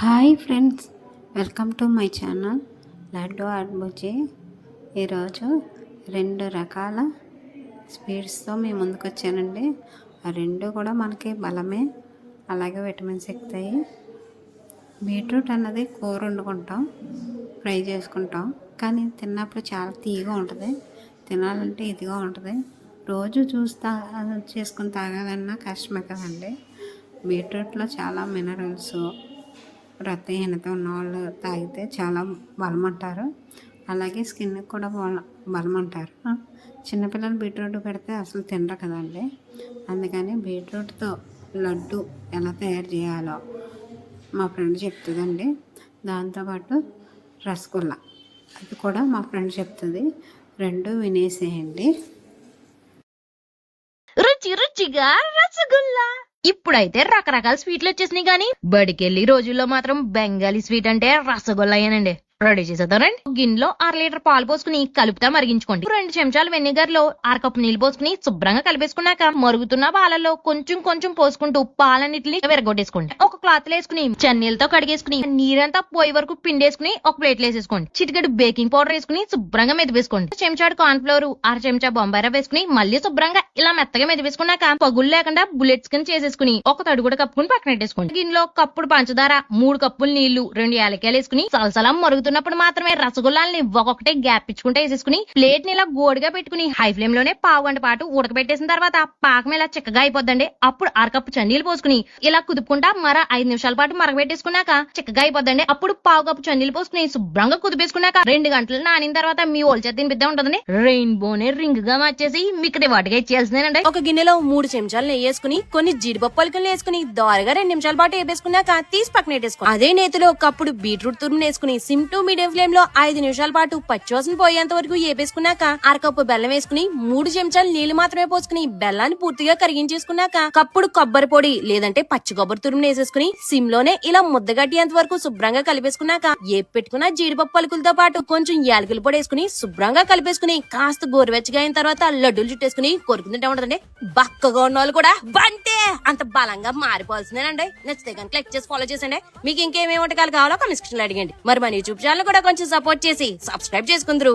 Hi friends welcome to my channel Laddu అడ్బుజీ ఈరోజు రెండు రకాల స్వీట్స్తో మేము ముందుకు వచ్చానండి ఆ రెండు కూడా మనకి బలమే అలాగే విటమిన్స్ ఎక్కుతాయి. బీట్రూట్ అన్నది కూర వండుకుంటాం ఫ్రై చేసుకుంటాం కానీ తిన్నప్పుడు చాలా తీయగా ఉంటుంది. తినాలంటే ఇదిగా ఉంటుంది. రోజు చూస్తా చేసుకుని తాగాలన్నా కష్టమే కదండి. బీట్రూట్లో చాలా మినరల్స్ రక్తహీనత ఉన్నవాళ్ళు తాగితే చాలా బలం అంటారు అలాగే స్కిన్ కూడా బల బలం అంటారు చిన్నపిల్లలు బీట్రూట్ పెడితే అసలు తినరు కదండి. అందుకని బీట్రూట్తో లడ్డు ఎలా తయారు చేయాలో మా ఫ్రెండ్ చెప్తుందండి. దాంతోపాటు రసగుల్లా అది కూడా మా ఫ్రెండ్ చెప్తుంది. రెండు వినేసేయండి. రుచి రుచిగా రసగుల్లా ఇప్పుడైతే రకరకాల స్వీట్లు వచ్చేసినాయి కానీ బడికెళ్ళి రోజుల్లో మాత్రం బెంగాలీ స్వీట్ అంటే రసగుల్లాయేనండి రెడీ చేసేద్దామండి గిన్నెలో అర లీటర్ పాలు పోసుకుని కలుపుతా మరిగించుకోండి. రెండు చెంచాలు వెనిగర్లో అర కప్పు నీళ్ళు పోసుకుని శుభ్రంగా కలిపేసుకున్నాక మరుగుతున్న పాలలో కొంచెం కొంచెం పోసుకుంటూ పాలన్నిటిని విరగొట్టేసుకోండి. ఒక క్లాత్ వేసుకుని చన్నీలతో కడిగేసుకుని నీరంతా పోయే వరకు పిండేసుకుని ఒక ప్లేట్ వేసేసుకోండి. చిటికెడు బేకింగ్ పౌడర్ వేసుకుని శుభ్రంగా మెదిపేసుకోండి. చెంచాడు కార్న్ ఫ్లోర్ అర చెంచా బొంబాయి వేసుకుని మళ్ళీ శుభ్రంగా ఇలా మెత్తగా మెదిపేసుకున్నాక పగులు లేకుండా బుల్లెట్స్ కింద చేసేసుకుని ఒక తడి కూడా కప్పుకుని పక్కన పెట్టేసుకోండి. గిన్నెలో కప్పుడు పంచదార మూడు కప్పులు నీళ్ళు రెండు యాలక్కాయలు వేసుకుని సలసలం మరుగుతున్నప్పుడు మాత్రమే రసగుల్లాల్ని ఒక్కొక్కటే గ్యాప్ ఇచ్చుకుంటే వేసేసుకుని ప్లేట్ని ఇలా గోడుగా పెట్టుకుని హై ఫ్లేమ్లోనే పావు గంట పాటు ఉడకబెట్టేసిన తర్వాత పాకం ఇలా చిక్కగా అయిపోద్దండి. అప్పుడు అరకప్పు చన్నీళ్ళు పోసుకుని ఇలా కుదుపుకుంటా మర ఐదు నిమిషాల పాటు మరగబెట్టేసుకున్నాక చిక్కగా అయిపోద్దండి. అప్పుడు పావు కప్పు చన్నీళ్ళు పోసుకుని శుభ్రంగా కుదిపేసుకున్నాక రెండు గంటలు నానిన తర్వాత మీ ఓల్చే తినిపిద్దా ఉంటుందండి. రెయిన్బోనే రింగ్గా మార్చేసి మీకు రివార్డుగా ఇచ్చేసిందేనండి ఒక గిన్నెలో మూడు చెంచాలు నెయ్యి వేసుకుని కొన్ని జీడిపప్పు పలుకులు వేసుకుని దోరగా రెండు నిమిషాల పాటు వేపేసుకున్నాక తీసి పక్కన పెట్టేసుకోండి. అదే నేతిలో ఒకప్పుడు బీట్రూట్ తురుము వేసుకుని సిమ్ టు మీడియం ఫ్లేమ్లో ఐదు నిమిషాల పాటు పచ్చివాసన పోయేంత వరకు వేపేసుకున్నాక అరకప్పు బెల్లం వేసుకుని మూడు చెంచాలు నీళ్ళు మాత్రమే పోసుకుని బెల్లాన్ని పూర్తిగా కరిగించేసుకున్నాక కప్పుడు కొబ్బరి పొడి లేదంటే పచ్చి కొబ్బరి తురుము వేసేసుకుని సిమ్లోనే ఇలా ముద్దగట్టేంత వరకు శుభ్రంగా కలిపేసుకున్నాక ఏ పెట్టుకున్న జీడిపప్పు పలుకులతో పాటు కొంచెం యాలకుల పొడి వేసుకుని శుభ్రంగా కలిపేసుకుని కాస్త గోరువెచ్చగా అయిన తర్వాత లడ్డూలు చుట్టేసుకుని కొరుకుతుంటే ఉంటదండి బక్కగా ఉన్న వాళ్ళు కూడా బంటే అంత బలంగా మారిపోవాల్సిందేనండి. నచ్చితే కనుక క్లిక్ చేసి ఫాలో చేసండి. మీకు ఇంకేమేమి వంటకాలు కావాలో కమెంట్ సెక్షన్లో అడిగండి. మరి మన యూట్యూబ్ ఛానల్ కూడా కొంచెం సపోర్ట్ చేసి సబ్స్క్రైబ్ చేసుకుందరు.